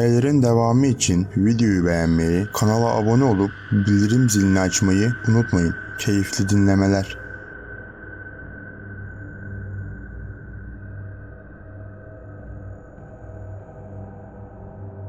Hikayelerin devamı için videoyu beğenmeyi, kanala abone olup bildirim zilini açmayı unutmayın. Keyifli dinlemeler.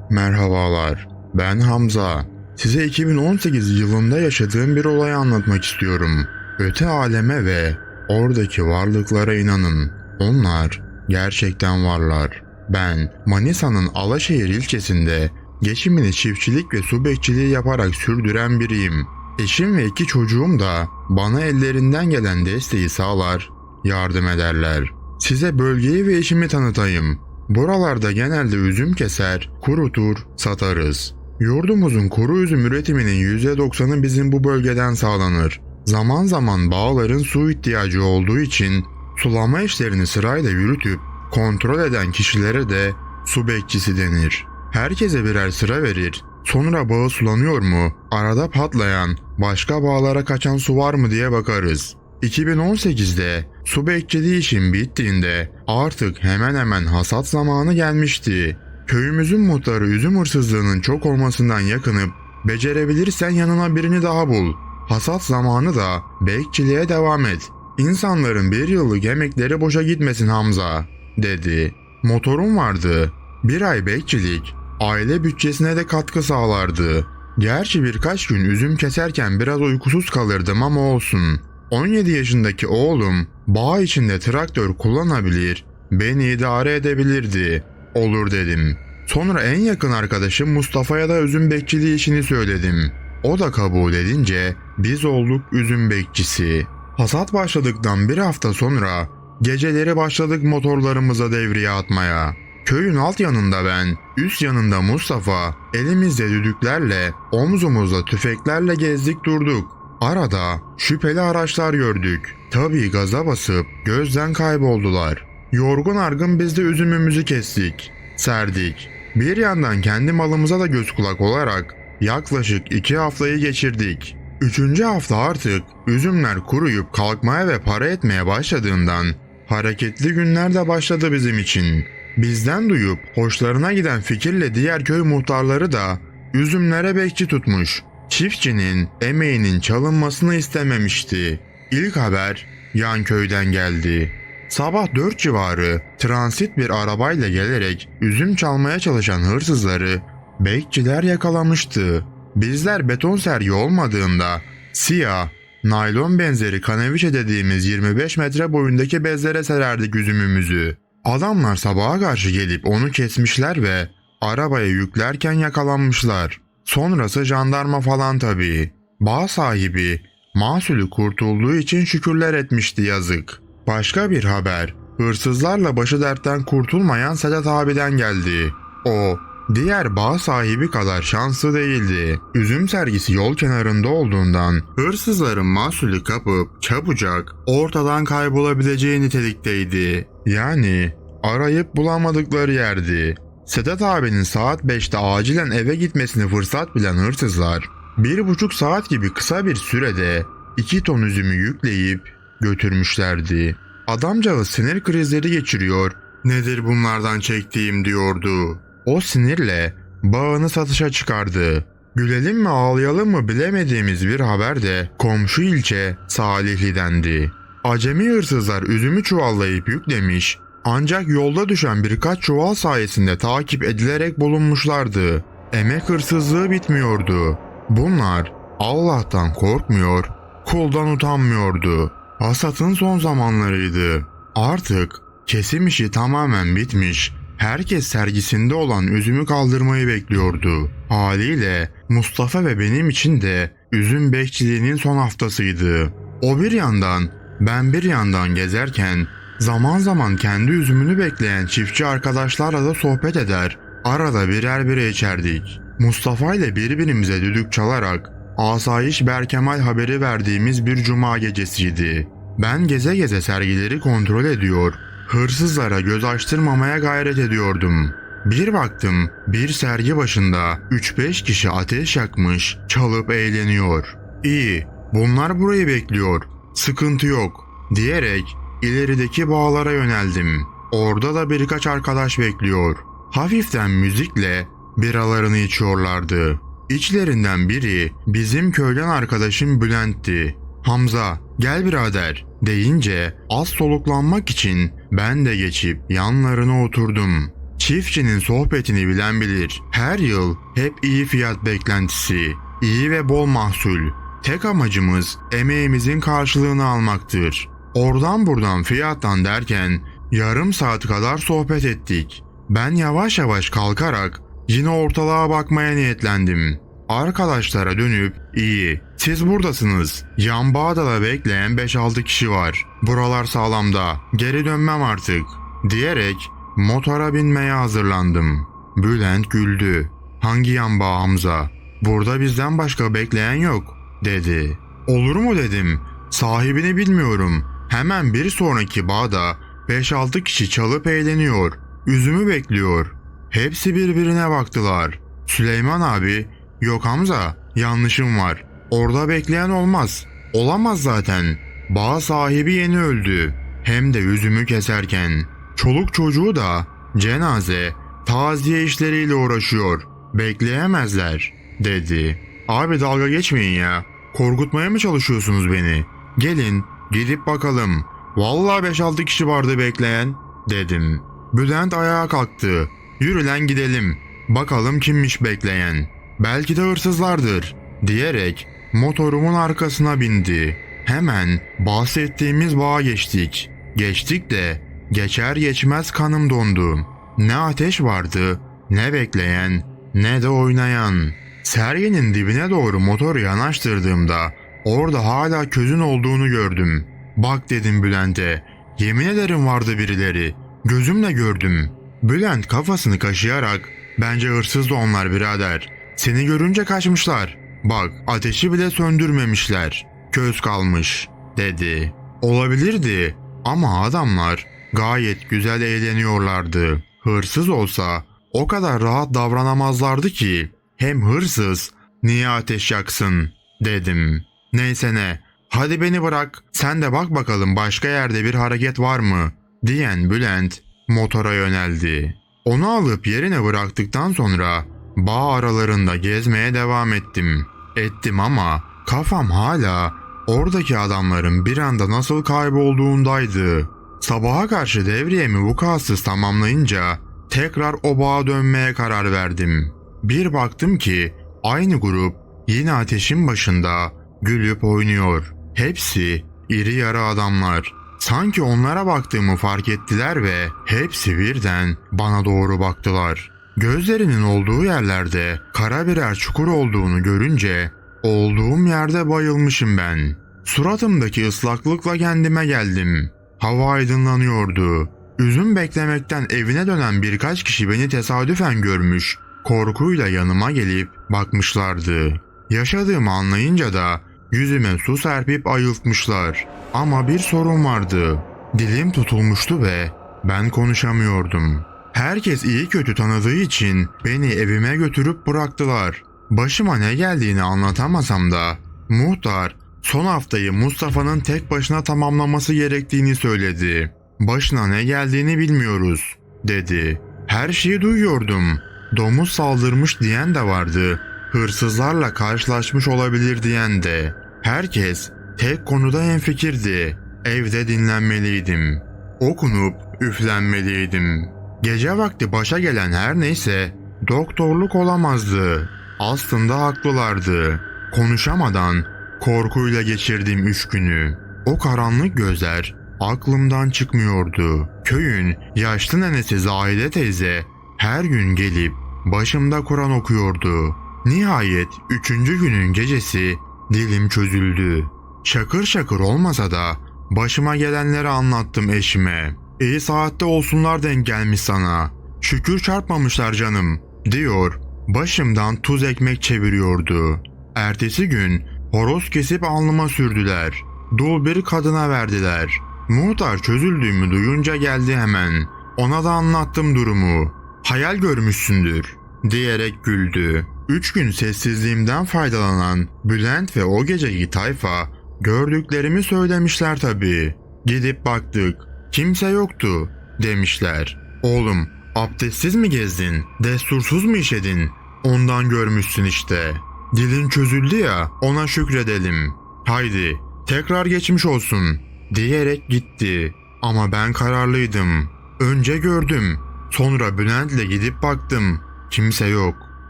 Merhabalar, ben Hamza. Size 2018 yılında yaşadığım bir olayı anlatmak istiyorum. Öte aleme ve oradaki varlıklara inanın. Onlar gerçekten varlar. Ben Manisa'nın Alaşehir ilçesinde geçimini çiftçilik ve su bekçiliği yaparak sürdüren biriyim. Eşim ve iki çocuğum da bana ellerinden gelen desteği sağlar, yardım ederler. Size bölgeyi ve eşimi tanıtayım. Buralarda genelde üzüm keser, kurutur, satarız. Yurdumuzun kuru üzüm üretiminin %90'ı bizim bu bölgeden sağlanır. Zaman zaman bağların su ihtiyacı olduğu için sulama işlerini sırayla yürütüp kontrol eden kişilere de su bekçisi denir. Herkese birer sıra verir. Sonra bağı sulanıyor mu? Arada patlayan, başka bağlara kaçan su var mı diye bakarız. 2018'de su bekçiliği işin bittiğinde artık hemen hemen hasat zamanı gelmişti. Köyümüzün muhtarı üzüm hırsızlığının çok olmasından yakınıp becerebilirsen yanına birini daha bul. Hasat zamanı da bekçiliğe devam et. İnsanların bir yıllık emekleri boşa gitmesin Hamza, dedi. Motorum vardı. Bir ay bekçilik, aile bütçesine de katkı sağlardı. Gerçi birkaç gün üzüm keserken biraz uykusuz kalırdım ama olsun. 17 yaşındaki oğlum bağ içinde traktör kullanabilir, beni idare edebilirdi. Olur dedim. Sonra en yakın arkadaşım Mustafa'ya da üzüm bekçiliği işini söyledim. O da kabul edince biz olduk üzüm bekçisi. Hasat başladıktan bir hafta sonra geceleri başladık motorlarımıza devriye atmaya. Köyün alt yanında ben, üst yanında Mustafa, elimizde düdüklerle, omzumuzda tüfeklerle gezdik durduk. Arada şüpheli araçlar gördük. Tabii gaza basıp gözden kayboldular. Yorgun argın biz de üzümümüzü kestik, serdik. Bir yandan kendi malımıza da göz kulak olarak yaklaşık iki haftayı geçirdik. Üçüncü hafta artık üzümler kuruyup kalkmaya ve para etmeye başladığından hareketli günler de başladı bizim için. Bizden duyup hoşlarına giden fikirle diğer köy muhtarları da üzümlere bekçi tutmuş. Çiftçinin emeğinin çalınmasını istememişti. İlk haber yan köyden geldi. Sabah 4 civarı transit bir arabayla gelerek üzüm çalmaya çalışan hırsızları bekçiler yakalamıştı. Bizler beton sergi olmadığında siyah, naylon benzeri kaneviçe dediğimiz 25 metre boyundaki bezlere sererdik üzümümüzü. Adamlar sabaha karşı gelip onu kesmişler ve arabaya yüklerken yakalanmışlar. Sonrası jandarma falan tabii. Bağ sahibi mahsulü kurtulduğu için şükürler etmişti yazık. Başka bir haber. Hırsızlarla başı dertten kurtulmayan Sedat abiden geldi. O diğer bağ sahibi kadar şanslı değildi. Üzüm sergisi yol kenarında olduğundan hırsızların mahsulü kapıp çabucak ortadan kaybolabileceği nitelikteydi. Yani arayıp bulamadıkları yerdi. Sedat abinin saat 5'te acilen eve gitmesini fırsat bilen hırsızlar bir buçuk saat gibi kısa bir sürede iki ton üzümü yükleyip götürmüşlerdi. Adamcağız sinir krizleri geçiriyor, nedir bunlardan çektiğim diyordu. O sinirle bağını satışa çıkardı. Gülelim mi ağlayalım mı bilemediğimiz bir haber de komşu ilçe Salihli'dendi. Acemi hırsızlar üzümü çuvallayıp yüklemiş ancak yolda düşen birkaç çuval sayesinde takip edilerek bulunmuşlardı. Emek hırsızlığı bitmiyordu. Bunlar Allah'tan korkmuyor, kuldan utanmıyordu. Hasatın son zamanlarıydı. Artık kesim işi tamamen bitmiş. Herkes sergisinde olan üzümü kaldırmayı bekliyordu. Haliyle Mustafa ve benim için de üzüm bekçiliğinin son haftasıydı. O bir yandan, ben bir yandan gezerken zaman zaman kendi üzümünü bekleyen çiftçi arkadaşlarla da sohbet eder. Arada birer bire içerdik. Mustafa ile birbirimize düdük çalarak Asayiş Berkemal haberi verdiğimiz bir cuma gecesiydi. Ben geze geze sergileri kontrol ediyor, hırsızlara göz açtırmamaya gayret ediyordum. Bir baktım bir sergi başında 3-5 kişi ateş yakmış, çalıp eğleniyor. İyi, bunlar burayı bekliyor, sıkıntı yok diyerek ilerideki bağlara yöneldim. Orada da birkaç arkadaş bekliyor. Hafiften müzikle biralarını içiyorlardı. İçlerinden biri bizim köyden arkadaşım Bülent'ti. Hamza gel birader deyince az soluklanmak için ben de geçip yanlarına oturdum. Çiftçinin sohbetini bilen bilir. Her yıl hep iyi fiyat beklentisi, iyi ve bol mahsul. Tek amacımız emeğimizin karşılığını almaktır. Oradan buradan fiyattan derken yarım saat kadar sohbet ettik. Ben yavaş yavaş kalkarak yine ortalığa bakmaya niyetlendim. Arkadaşlara dönüp iyi siz buradasınız. Yan Bağda'da bekleyen 5-6 kişi var. Buralar sağlamda. Geri dönmem artık. Diyerek motora binmeye hazırlandım. Bülent güldü. Hangi yan bağ Hamza? Burada bizden başka bekleyen yok dedi. Olur mu dedim. Sahibini bilmiyorum. Hemen bir sonraki bağda 5-6 kişi çalıp eğleniyor. Üzümü bekliyor. Hepsi birbirine baktılar. Süleyman abi, yok Hamza, yanlışım var. Orada bekleyen olmaz. Olamaz zaten. Bağ sahibi yeni öldü. Hem de üzümü keserken. Çoluk çocuğu da cenaze, taziye işleriyle uğraşıyor. Bekleyemezler, dedi. Abi dalga geçmeyin ya. Korkutmaya mı çalışıyorsunuz beni? Gelin, gidip bakalım. Vallahi 5-6 kişi vardı bekleyen, dedim. Bülent ayağa kalktı. Yürü lan gidelim. Bakalım kimmiş bekleyen. Belki de hırsızlardır, diyerek motorumun arkasına bindi. Hemen bahsettiğimiz bağa geçtik. Geçtik de geçer geçmez kanım dondu. Ne ateş vardı, ne bekleyen, ne de oynayan. Seryenin dibine doğru motoru yanaştırdığımda orada hala közün olduğunu gördüm. Bak dedim Bülent'e. Yemin ederim vardı birileri. Gözümle gördüm. Bülent kafasını kaşıyarak bence hırsız da onlar birader. Seni görünce kaçmışlar. Bak ateşi bile söndürmemişler. Köz kalmış dedi. Olabilirdi ama adamlar gayet güzel eğleniyorlardı. Hırsız olsa o kadar rahat davranamazlardı ki. Hem hırsız niye ateş yaksın dedim. Neyse ne hadi beni bırak sen de bak bakalım başka yerde bir hareket var mı diyen Bülent motora yöneldi. Onu alıp yerine bıraktıktan sonra bağ aralarında gezmeye devam ettim. Ettim ama kafam hala oradaki adamların bir anda nasıl kaybolduğundaydı. Sabaha karşı devriyemi vukuatsız tamamlayınca tekrar o bağa dönmeye karar verdim. Bir baktım ki aynı grup yine ateşin başında gülüp oynuyor. Hepsi iri yarı adamlar. Sanki onlara baktığımı fark ettiler ve hepsi birden bana doğru baktılar. Gözlerinin olduğu yerlerde kara birer çukur olduğunu görünce olduğum yerde bayılmışım ben. Suratımdaki ıslaklıkla kendime geldim. Hava aydınlanıyordu. Üzüm beklemekten evine dönen birkaç kişi beni tesadüfen görmüş, korkuyla yanıma gelip bakmışlardı. Yaşadığımı anlayınca da yüzüme su serpip ayıltmışlar. Ama bir sorun vardı. Dilim tutulmuştu ve ben konuşamıyordum. Herkes iyi kötü tanıdığı için beni evime götürüp bıraktılar. Başıma ne geldiğini anlatamasam da muhtar son haftayı Mustafa'nın tek başına tamamlaması gerektiğini söyledi. Başına ne geldiğini bilmiyoruz dedi. Her şeyi duyuyordum. Domuz saldırmış diyen de vardı. Hırsızlarla karşılaşmış olabilir diyen de. Herkes tek konuda hemfikirdi. Evde dinlenmeliydim. Okunup üflenmeliydim. Gece vakti başa gelen her neyse doktorluk olamazdı. Aslında haklılardı. Konuşamadan korkuyla geçirdim üç günü. O karanlık gözler aklımdan çıkmıyordu. Köyün yaşlı nenesi Zahide teyze her gün gelip başımda Kur'an okuyordu. Nihayet üçüncü günün gecesi dilim çözüldü. Şakır şakır olmasa da başıma gelenleri anlattım eşime. İyi saatte olsunlar denk gelmiş sana. Şükür çarpmamışlar canım diyor. Başımdan tuz ekmek çeviriyordu. Ertesi gün horoz kesip alnıma sürdüler. Dul bir kadına verdiler. Muhtar çözüldüğümü duyunca geldi hemen. Ona da anlattım durumu. Hayal görmüşsündür diyerek güldü. Üç gün sessizliğimden faydalanan Bülent ve o geceki tayfa gördüklerimi söylemişler tabii. Gidip baktık. Kimse yoktu demişler. Oğlum Abdestsiz mi gezdin? Destursuz mu işedin? Ondan görmüşsün işte. Dilin çözüldü ya ona şükredelim. Haydi tekrar geçmiş olsun diyerek gitti. Ama ben kararlıydım. Önce gördüm. Sonra Bülent'le gidip baktım. Kimse yok.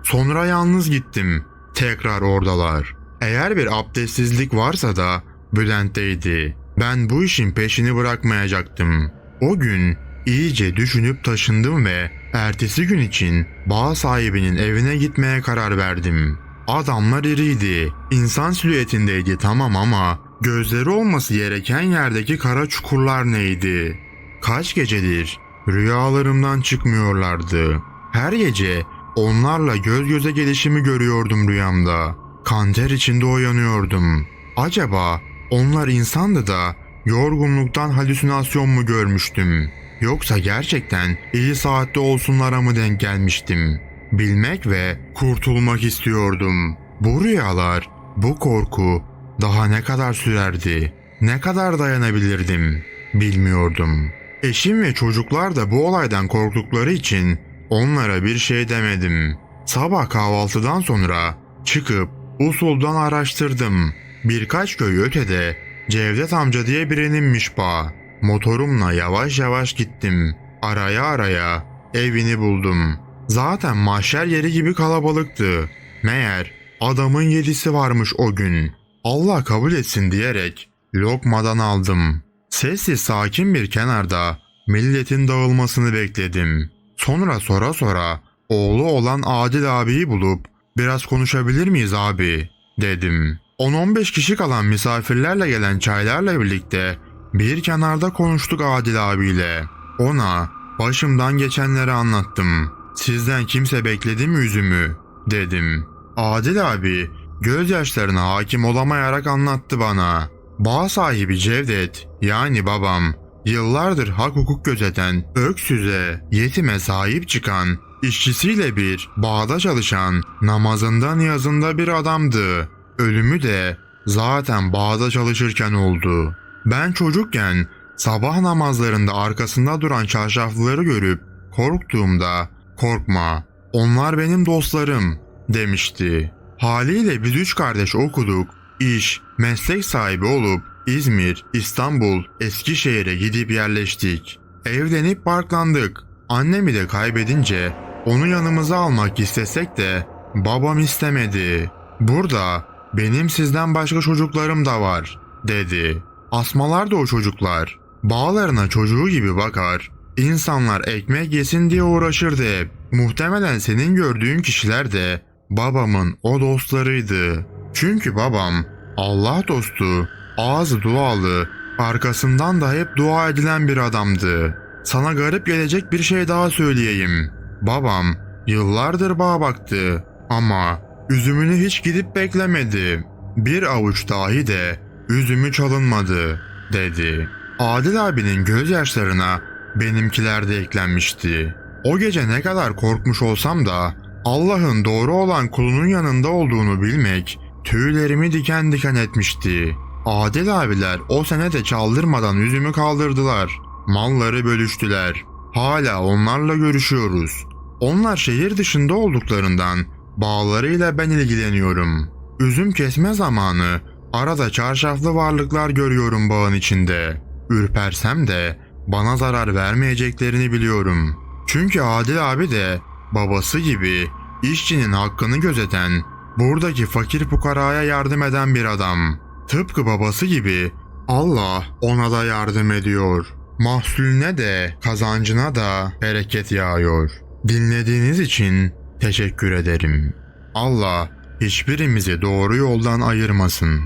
Sonra yalnız gittim. Tekrar oradalar. Eğer bir abdestsizlik varsa da Bülent'teydi. Ben bu işin peşini bırakmayacaktım. O gün iyice düşünüp taşındım ve ertesi gün için bağ sahibinin evine gitmeye karar verdim. Adamlar iriydi. İnsan silüetindeydi tamam ama gözleri olması gereken yerdeki kara çukurlar neydi? Kaç gecedir rüyalarımdan çıkmıyorlardı. Her gece onlarla göz göze gelişimi görüyordum rüyamda. Kanter içinde uyanıyordum. Acaba onlar insandı da yorgunluktan halüsinasyon mu görmüştüm? Yoksa gerçekten iyi saatte olsunlara mı denk gelmiştim? Bilmek ve kurtulmak istiyordum. Bu rüyalar, bu korku daha ne kadar sürerdi? Ne kadar dayanabilirdim? Bilmiyordum. Eşim ve çocuklar da bu olaydan korktukları için onlara bir şey demedim. Sabah kahvaltıdan sonra çıkıp usuldan araştırdım. Birkaç köy ötede Cevdet amca diye birininmiş bağ. Motorumla yavaş yavaş gittim. Araya araya evini buldum. Zaten mahşer yeri gibi kalabalıktı. Meğer adamın yedisi varmış o gün. Allah kabul etsin diyerek lokmadan aldım. Sessiz sakin bir kenarda milletin dağılmasını bekledim. Sonra sonra sonra oğlu olan Adil abiyi bulup biraz konuşabilir miyiz abi dedim. 10-15 kişi kalan misafirlerle gelen çaylarla birlikte bir kenarda konuştuk Adil abiyle. Ona başımdan geçenleri anlattım. Sizden kimse bekledi mi üzümü dedim. Adil abi gözyaşlarına hakim olamayarak anlattı bana. Bağ sahibi Cevdet yani babam yıllardır hak hukuk gözeten, öksüze, yetime sahip çıkan, işçisiyle bir bağda çalışan, namazında niyazında bir adamdı. Ölümü de zaten bağda çalışırken oldu. Ben çocukken sabah namazlarında arkasında duran çarşaflıları görüp korktuğumda korkma onlar benim dostlarım demişti. Haliyle biz üç kardeş okuduk, iş, meslek sahibi olup İzmir, İstanbul, Eskişehir'e gidip yerleştik. Evlenip barklandık. Annemi de kaybedince onu yanımıza almak istesek de babam istemedi. Burada benim sizden başka çocuklarım da var dedi. Asmalar da o çocuklar. Bağlarına çocuğu gibi bakar. İnsanlar ekmek yesin diye uğraşırdı. Muhtemelen senin gördüğün kişiler de babamın o dostlarıydı. Çünkü babam Allah dostu, ağzı dualı, arkasından da hep dua edilen bir adamdı. Sana garip gelecek bir şey daha söyleyeyim. Babam yıllardır bağ baktı ama üzümünü hiç gidip beklemedi. Bir avuç dahi de üzümü çalınmadı dedi. Adil abinin gözyaşlarına benimkiler de eklenmişti. O gece ne kadar korkmuş olsam da Allah'ın doğru olan kulunun yanında olduğunu bilmek tüylerimi diken diken etmişti. Adil abiler o sene de çaldırmadan üzümü kaldırdılar. Malları bölüştüler. Hala onlarla görüşüyoruz. Onlar şehir dışında olduklarından bağlarıyla ben ilgileniyorum. Üzüm kesme zamanı arada çarşaflı varlıklar görüyorum bağın içinde. Ürpersem de bana zarar vermeyeceklerini biliyorum. Çünkü Adil abi de babası gibi işçinin hakkını gözeten, buradaki fakir fukaraya yardım eden bir adam. Tıpkı babası gibi Allah ona da yardım ediyor. Mahsulüne de kazancına da bereket yağıyor. Dinlediğiniz için teşekkür ederim. Allah hiçbirimizi doğru yoldan ayırmasın.